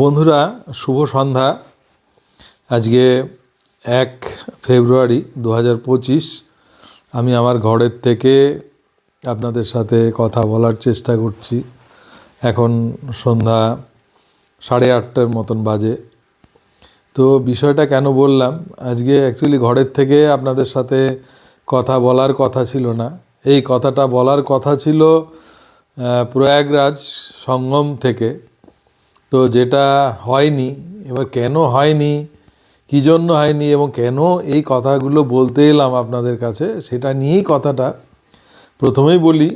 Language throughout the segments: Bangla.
বন্ধুরা, শুভ সন্ধ্যা। আজকে এক ফেব্রুয়ারি দু হাজার পঁচিশ। আমি আমার ঘরের থেকে আপনাদের সাথে কথা বলার চেষ্টা করছি। এখন সন্ধ্যা সাড়ে আটটার মতন বাজে। তো বিষয়টা কেন বললাম, আজকে অ্যাকচুয়ালি ঘরের থেকে আপনাদের সাথে কথা বলার কথা ছিল না। এই কথাটা বলার কথা ছিল প্রয়াগরাজ সঙ্গম থেকে। তো যেটা হয়নি, এবার কেন হয়নি, কী জন্য হয়নি এবং কেন এই কথাগুলো বলতে এলাম আপনাদের কাছে, সেটা নিয়েই কথাটা। প্রথমেই বলি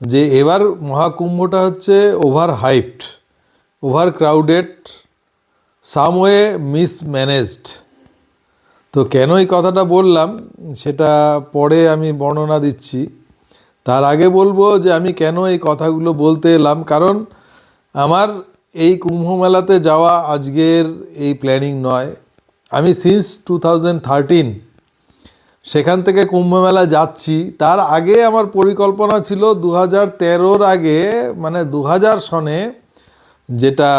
যে এবার মহাকুম্ভটা হচ্ছে over hyped over crowded someway mismanaged তো কেন এই কথাটা বললাম, সেটা পরে আমি বর্ণনা দিচ্ছি। তার আগে বলব যে আমি কেন এই কথাগুলো বলতে এলাম, কারণ আমার এই কুম্ভ মেলাতে যাওয়া আজকের এই প্ল্যানিং নয়। আমি সিন্স টু থাউজেন্ড থার্টিন সেখান থেকে কুম্ভ মেলা যাচ্ছি। তার আগে আমার পরিকল্পনা ছিল দু হাজার তেরোর আগে মানে দু হাজার সনে যেটা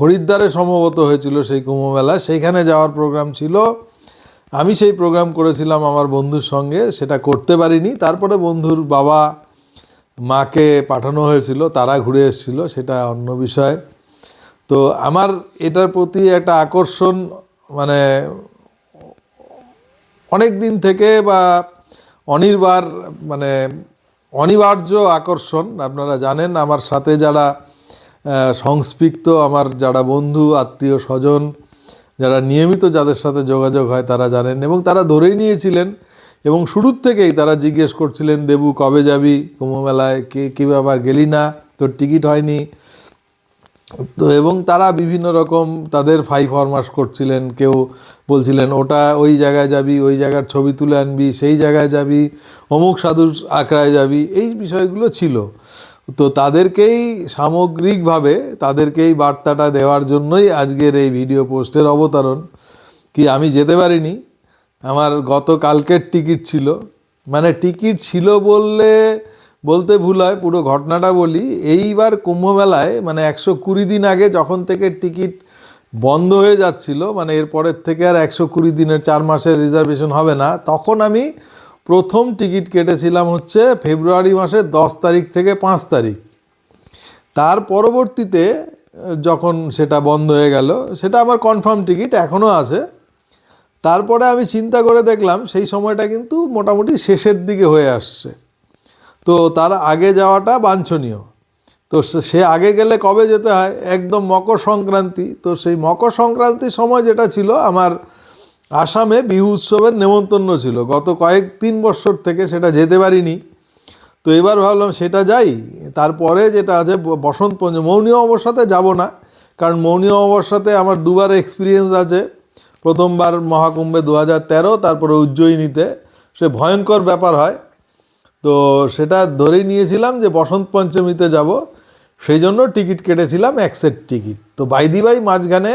হরিদ্বারে সম্ভবত হয়েছিল সেই কুম্ভ মেলা সেইখানে যাওয়ার প্রোগ্রাম ছিল। আমি সেই প্রোগ্রাম করেছিলাম আমার বন্ধুর সঙ্গে, সেটা করতে পারিনি। তারপরে বন্ধুর বাবা মাকে পাঠানো হয়েছিল, তারা ঘুরে এসেছিল, সেটা অন্য বিষয়। তো আমার এটার প্রতি একটা আকর্ষণ মানে অনেক দিন থেকে বা অনির্বার মানে অনিবার্য আকর্ষণ, আপনারা জানেন, আমার সাথে যারা সংস্পৃক্ত, আমার যারা বন্ধু, আত্মীয় স্বজন, যারা নিয়মিত যাদের সাথে যোগাযোগ হয়, তারা জানেন, এবং তারা ধরেই নিয়েছিলেন এবং শুরুর থেকেই তারা জিজ্ঞেস করছিলেন, দেবু, কবে যাবি? কুম্ভ মেলায় কে, কী ব্যাপার গেলি না? তোর টিকিট হয়নি। তো এবং তারা বিভিন্ন রকম তাদের ফাই ফরমাস করছিলেন, কেউ বলছিলেন, ওটা ওই জায়গায় যাবি, ওই জায়গার ছবি তুলে আনবি, সেই জায়গায় যাবি, অমুক সাধুর আখড়ায় যাবি। এই বিষয়গুলো ছিল। তো তাদেরকেই সামগ্রিকভাবে, তাদেরকেই বার্তাটা দেওয়ার জন্যই আজকের এই ভিডিও পোস্টের অবতারণ, কি আমি যেতে পারিনি। আমার গত কালকের টিকিট ছিল। মানে টিকিট ছিল বললে, বলতে ভুল হয়, পুরো ঘটনাটা বলি। এইবার কুম্ভমেলায় মানে একশো কুড়ি দিন আগে যখন থেকে টিকিট বন্ধ হয়ে যাচ্ছিল মানে এরপরের থেকে আর একশো কুড়ি দিনের চার মাসের রিজার্ভেশন হবে না, তখন আমি প্রথম টিকিট কেটেছিলাম হচ্ছে ফেব্রুয়ারি মাসের দশ তারিখ থেকে পাঁচ তারিখ। তার পরবর্তীতে, যখন সেটা বন্ধ হয়ে গেল, সেটা আমার কনফার্ম টিকিট এখনও আছে। তারপরে আমি চিন্তা করে দেখলাম সেই সময়টা কিন্তু মোটামুটি শেষের দিকে হয়ে আসছে। তো তার আগে যাওয়াটা বাঞ্ছনীয়। তো সে- আগে গেলে কবে যেতে হয়? একদম মকর সংক্রান্তি। তো সেই মকর সংক্রান্তির সময় যেটা ছিল, আমার আসামে বিহু উৎসবের নেমন্তন্ন ছিল। গত কয়েক, তিন বছর থেকে সেটা যেতে পারিনি। তো এবার ভাবলাম সেটা যাই। তারপরে যেটা আছে বসন্ত পঞ্চমী। মৌনী অমাবস্যাতে যাব না, কারণ মৌনী অমাবস্যাতে আমার দুবার এক্সপিরিয়েন্স আছে। প্রথমবার মহাকুম্ভে দু হাজার তেরো, তারপরে উজ্জয়িনীতে। সে ভয়ঙ্কর ব্যাপার হয়। তো সেটা ধরেই নিয়েছিলাম যে বসন্ত পঞ্চমীতে যাব। সেই জন্য টিকিট কেটেছিলাম, এক সেট টিকিট। তো বাইদি বাই মাঝখানে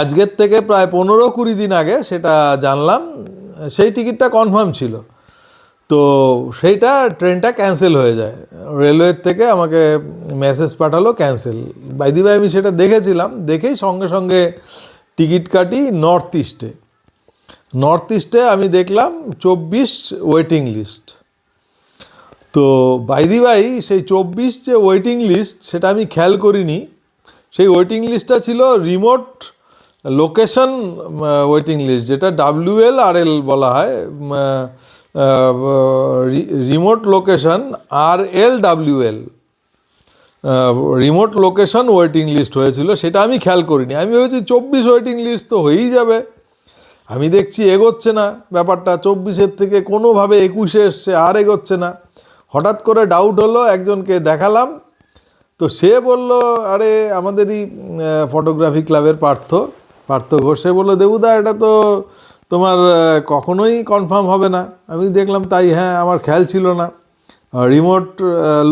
আজকের থেকে প্রায় পনেরো কুড়ি দিন আগে সেটা জানলাম, সেই টিকিটটা কনফার্ম ছিল। তো সেইটা ট্রেনটা ক্যান্সেল হয়ে যায়। রেলওয়ের থেকে আমাকে মেসেজ পাঠালো ক্যান্সেল বাইদি ভাই আমি সেটা দেখেছিলাম, দেখেই সঙ্গে সঙ্গে টিকিট কাটি নর্থ ইস্টে নর্থ ইস্টে আমি দেখলাম চব্বিশ ওয়েটিং লিস্ট তো বাইদি ভাই সেই চব্বিশ যে ওয়েটিং লিস্ট সেটা আমি খেয়াল করিনি। সেই ওয়েটিং লিস্টটা ছিল রিমোট লোকেশন ওয়েটিং লিস্ট যেটা ডাব্লিউএল আর এল বলা হয় remote location R L WL remote location waiting list হয়েছিল, সেটা আমি খেয়াল করিনি। আমি ভেবেছি চব্বিশ ওয়েটিং লিস্ট তো হয়েই যাবে। আমি দেখছি এগোচ্ছে না, ব্যাপারটা চব্বিশের থেকে কোনোভাবে একুশে এসছে, আর এগোচ্ছে না। হঠাৎ করে ডাউট হলো, একজনকে দেখালাম। তো সে বলল, আরে, আমাদেরই ফটোগ্রাফি ক্লাবের পার্থ পার্থ ঘোষ। বলল, দেবুদা, এটা তো তোমার কখনোই কনফার্ম হবে না। আমি দেখলাম, তাই হ্যাঁ আমার খেয়াল ছিল না। রিমোট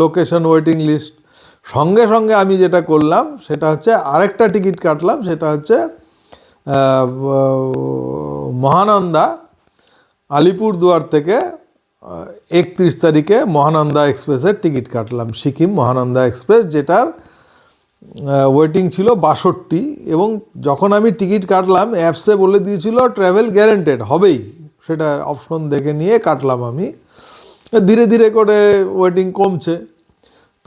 লোকেশন ওয়েটিং লিস্ট সঙ্গে সঙ্গে আমি যেটা করলাম, সেটা হচ্ছে আরেকটা টিকিট কাটলাম, সেটা হচ্ছে মহানন্দা আলিপুরদুয়ার থেকে একত্রিশ তারিখে মহানন্দা এক্সপ্রেসের টিকিট কাটলাম, সিকিম মহানন্দা এক্সপ্রেস, যেটার ওয়েটিং ছিল বাষট্টি, এবং যখন আমি টিকিট কাটলাম, অ্যাপসে বলে দিয়েছিল ট্রাভেল গ্যারেন্টেড হবেই। সেটা অপশন দেখে নিয়ে কাটলাম আমি। ধীরে ধীরে করে ওয়েটিং কমছে।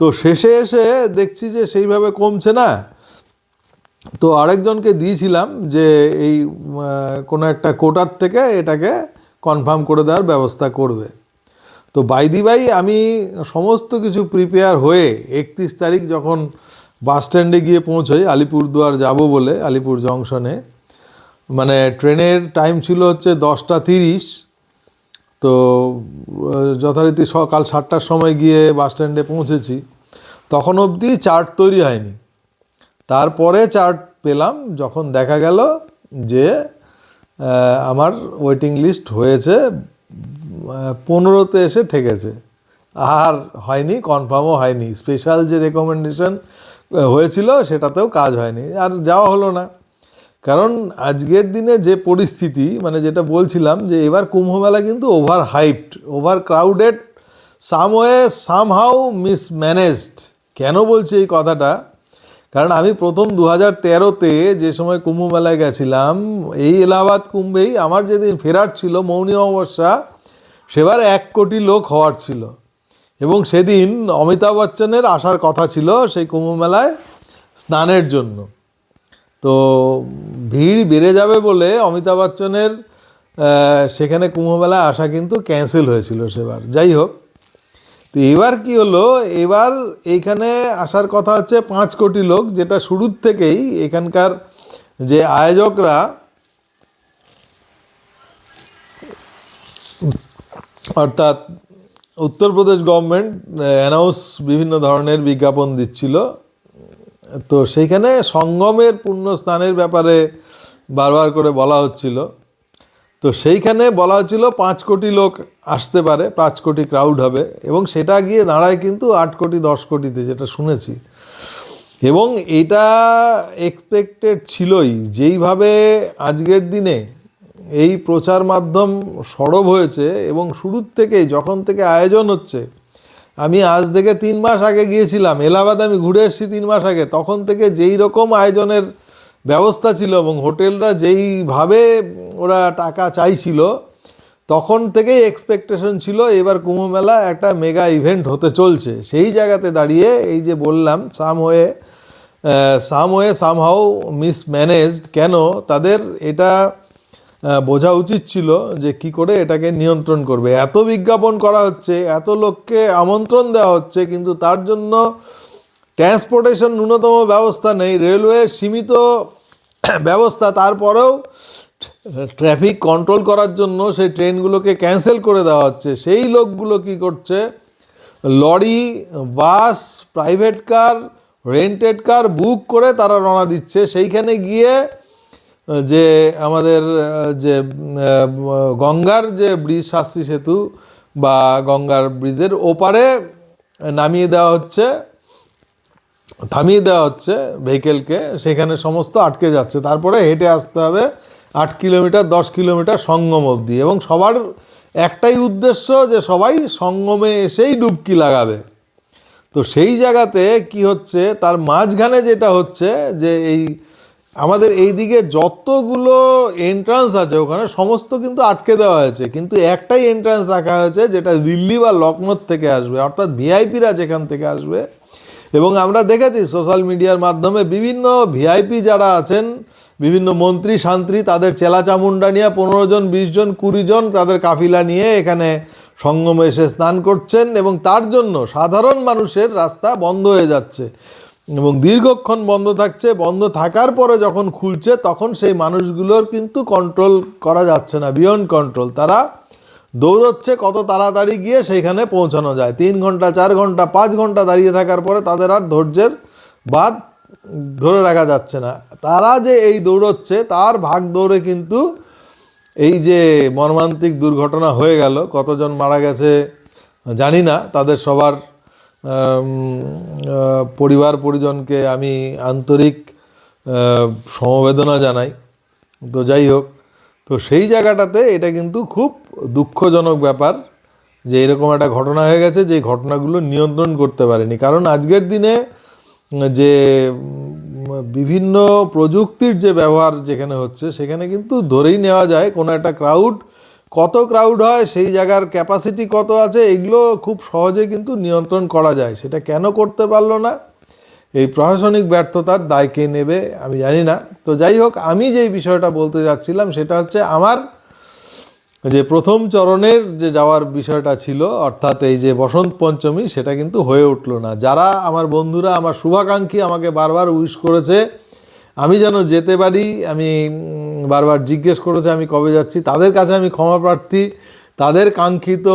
তো শেষে এসে দেখছি যে সেইভাবে কমছে না। তো আরেকজনকে দিয়েছিলাম যে এই কোনো একটা কোটার থেকে এটাকে কনফার্ম করে দেওয়ার ব্যবস্থা করবে। তো বাইদি বাই আমি সমস্ত কিছু প্রিপেয়ার হয়ে একত্রিশ তারিখ যখন বাস স্ট্যান্ডে গিয়ে পৌঁছোই, আলিপুরদুয়ার যাব বলে, আলিপুর জংশনে মানে ট্রেনের টাইম ছিল হচ্ছে দশটা তিরিশ। তো যথারীতি সকাল সাতটার সময় গিয়ে বাস স্ট্যান্ডে পৌঁছেছি। তখন অবধি চার্ট তৈরি হয়নি। তারপরে চার্ট পেলাম যখন দেখা গেল যে আমার ওয়েটিং লিস্ট হয়েছে পনেরোতে এসে ঠেকেছে। আর হয়নি কনফার্মও হয়নি। স্পেশাল যে রেকমেন্ডেশন হয়েছিল সেটাতেও কাজ হয়নি। আর যাওয়া হলো না। কারণ আজকের দিনে যে পরিস্থিতি মানে যেটা বলছিলাম যে এবার কুম্ভমেলা কিন্তু overhyped overcrowded someway somehow mismanaged কেন বলছি এই কথাটা? কারণ আমি প্রথম দু হাজার তেরোতে যে সময় কুম্ভ মেলায় গেছিলাম, এই এলাহাবাদ কুম্ভেই আমার যেদিন ফেরার ছিল, মৌনী অমাবস্যা, সেবার এক কোটি লোক হওয়ার ছিল। এবং সেদিন অমিতাভ বচ্চনের আসার কথা ছিল সেই কুম্ভ মেলায় স্নানের জন্য। তো ভিড় বেড়ে যাবে বলে অমিতাভ বচ্চনের সেখানে কুম্ভমেলায় আসা কিন্তু ক্যান্সেল হয়েছিল সেবার। যাই হোক, তো এবার কি হলো? এবার এইখানে আসার কথা হচ্ছে পাঁচ কোটি লোক, যেটা শুরুর থেকেই এখানকার যে আয়োজকরা, অর্থাৎ উত্তরপ্রদেশ গভর্নমেন্ট অ্যানাউন্স বিভিন্ন ধরনের বিজ্ঞাপন দিচ্ছিল। তো সেইখানে সঙ্গমের পুণ্য স্থানের ব্যাপারে বারবার করে বলা হচ্ছিল। তো সেইখানে বলা হচ্ছিল পাঁচ কোটি লোক আসতে পারে, পাঁচ কোটি ক্রাউড হবে এবং সেটা গিয়ে দাঁড়ায় কিন্তু আট কোটি, দশ কোটিতে যেটা শুনেছি। এবং এটা এক্সপেক্টেড ছিলই, যেইভাবে আজকের দিনে এই প্রচার মাধ্যম সরব হয়েছে এবং শুরুর থেকেই, যখন থেকে আয়োজন হচ্ছে আমি আজ থেকে তিন মাস আগে গিয়েছিলাম, এলাহাবাদ আমি ঘুরে এসেছি তিন মাস আগে। তখন থেকে যেই রকম আয়োজনের ব্যবস্থা ছিল এবং হোটেলরা যেইভাবে ওরা টাকা চাইছিল, তখন থেকেই এক্সপেকটেশন ছিল এবার কুম্ভমেলা একটা মেগা ইভেন্ট হতে চলছে। সেই জায়গাতে দাঁড়িয়ে এই যে বললাম সাম হয়ে সাম হয়ে সামহাউ মিসম্যানেজড কেন? তাদের এটা বোঝা উচিত ছিল যে কি করে এটাকে নিয়ন্ত্রণ করবে। এত বিজ্ঞাপন করা হচ্ছে, এত লোককে আমন্ত্রণ দেওয়া হচ্ছে, কিন্তু তার জন্য ট্রান্সপোর্টেশন ন্যূনতম ব্যবস্থা নেই, রেলওয়ে সীমিত ব্যবস্থা, তারপরেও ট্রাফিক কন্ট্রোল করার জন্য সেই ট্রেনগুলোকে ক্যান্সেল করে দেওয়া হচ্ছে। সেই লোকগুলো কি করছে? Lorry, bus, private car, rented car book করে তারা রওনা দিচ্ছে। সেইখানে গিয়ে যে আমাদের যে গঙ্গার যে ব্রিজ শাস্তি সেতু বা গঙ্গার ব্রিজের ওপারে নামিয়ে দেওয়া হচ্ছে, থামিয়ে দেওয়া হচ্ছে ভেহিকেলকে, সেখানে সমস্ত আটকে যাচ্ছে। তারপরে হেঁটে আসতে হবে আট কিলোমিটার, দশ কিলোমিটার সঙ্গম অবধি এবং সবার একটাই উদ্দেশ্য যে সবাই সঙ্গমে এসেই ডুবকি লাগাবে। তো সেই জায়গাতে কি হচ্ছে, তার মাঝখানে যেটা হচ্ছে যে এই আমাদের এই দিকে যতগুলো এন্ট্রান্স আছে, ওখানে সমস্ত কিন্তু আটকে দেওয়া হয়েছে। কিন্তু একটাই এন্ট্রান্স রাখা হয়েছে, যেটা দিল্লি বা লখনৌ থেকে আসবে, অর্থাৎ ভিআইপিরা যেখান থেকে আসবে। এবং আমরা দেখেছি সোশ্যাল মিডিয়ার মাধ্যমে বিভিন্ন ভিআইপি যারা আছেন, বিভিন্ন মন্ত্রী, শান্ত্রী, তাদের চেলা চামুন্ডা নিয়ে পনেরো জন, বিশ জন, কুড়ি জন তাদের কাফিলা নিয়ে এখানে সঙ্গমে এসে স্নান করছেন এবং তার জন্য সাধারণ মানুষের রাস্তা বন্ধ হয়ে যাচ্ছে। এবং দীর্ঘক্ষণ বন্ধ থাকছে, বন্ধ থাকার পরে যখন খুলছে, তখন সেই মানুষগুলোর কিন্তু কন্ট্রোল করা যাচ্ছে না বিয়ন্ড কন্ট্রোল তারা দৌড়চ্ছে, কত তাড়াতাড়ি গিয়ে সেইখানে পৌঁছানো যায়। তিন ঘণ্টা, চার ঘণ্টা, পাঁচ ঘণ্টা দাঁড়িয়ে থাকার পরে তাদের আর ধৈর্যের বাদ ধরে রাখা যাচ্ছে না। তারা যে এই দৌড়চ্ছে, তার ভাগ দৌড়ে কিন্তু এই যে মর্মান্তিক দুর্ঘটনা হয়ে গেল, কতজন মারা গেছে জানি না, তাদের সবার পরিবার পরিজনকে আমি আন্তরিক সমবেদনা জানাই। তো যাই হোক, তো সেই জায়গাটাতে এটা কিন্তু খুব দুঃখজনক ব্যাপার যে এরকম একটা ঘটনা হয়ে গেছে, যে ঘটনাগুলো নিয়ন্ত্রণ করতে পারেনি। কারণ আজকের দিনে যে বিভিন্ন প্রযুক্তির যে ব্যবহার যেখানে হচ্ছে, সেখানে কিন্তু ধরেই নেওয়া যায় কোনো একটা ক্রাউড কত ক্রাউড হয়, সেই জায়গার ক্যাপাসিটি কত আছে, এগুলো খুব সহজে কিন্তু নিয়ন্ত্রণ করা যায়। সেটা কেন করতে পারল না? এই প্রশাসনিক ব্যর্থতার দায় কে নেবে, আমি জানি না। তো যাই হোক, আমি যেই বিষয়টা বলতে যাচ্ছিলাম, সেটা হচ্ছে আমার যে প্রথম চরণের যে যাওয়ার বিষয়টা ছিল, অর্থাৎ এই যে বসন্ত পঞ্চমী, সেটা কিন্তু হয়ে উঠল না। যারা আমার বন্ধুরা, আমার শুভাকাঙ্ক্ষী আমাকে বারবার উইশ করেছে, আমি যেন যেতে পারি, আমি বারবার জিজ্ঞেস করেছে, আমি কবে যাচ্ছি? তাদের কাছে আমি ক্ষমা প্রার্থী। তাদের কাঙ্ক্ষিত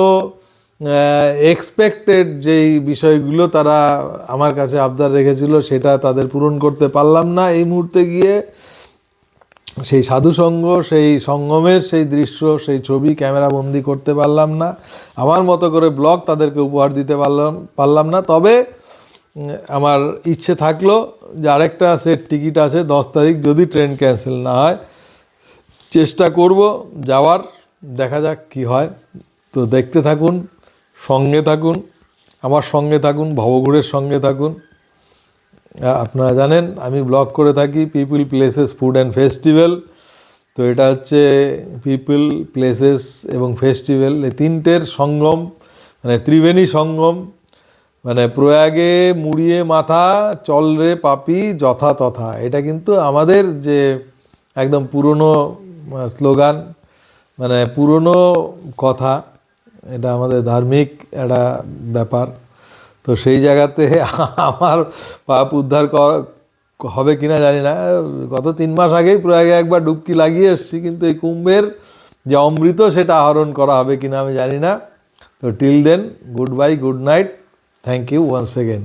এক্সপেক্টেড যেই বিষয়গুলো তারা আমার কাছে আবদার রেখেছিল, সেটা তাদের পূরণ করতে পারলাম না। এই মুহূর্তে গিয়ে সেই সাধুসঙ্গ সেই সঙ্গমের সেই দৃশ্য, সেই ছবি ক্যামেরা বন্দি করতে পারলাম না। আমার মতো করে ব্লগ তাদেরকে উপহার দিতে পারলাম পারলাম না। তবে আমার ইচ্ছে থাকল যে আরেকটা সেট টিকিট আছে দশ তারিখ, যদি ট্রেন ক্যান্সেল না হয়। চেষ্টা করব যাওয়ার, দেখা যাক কি হয়। তো দেখতে থাকুন, সঙ্গে থাকুন, আমার সঙ্গে থাকুন, ভবঘুরের সঙ্গে থাকুন। আপনারা জানেন, আমি ব্লগ করে থাকি people places food and festival তো এটা হচ্ছে পিপল প্লেসেস এবং ফেস্টিভ্যাল এই তিনটের সঙ্গম মানে ত্রিবেণী সঙ্গম মানে প্রয়াগে মুড়িয়ে মাথা, চল রে পাপি, যথা তথা। এটা কিন্তু আমাদের যে একদম পুরনো স্লোগান মানে পুরনো কথা, এটা আমাদের ধার্মিক একটা ব্যাপার। তো সেই জায়গাতে আমার পাপ উদ্ধার হবে কিনা জানি না। গত তিন মাস আগেই প্রয়াগে একবার ডুবকি লাগিয়ে এসেছি, কিন্তু এই কুম্ভের যে অমৃত সেটা আহরণ করা হবে কিনা আমি জানি না। তো till then good bye good night thank you once again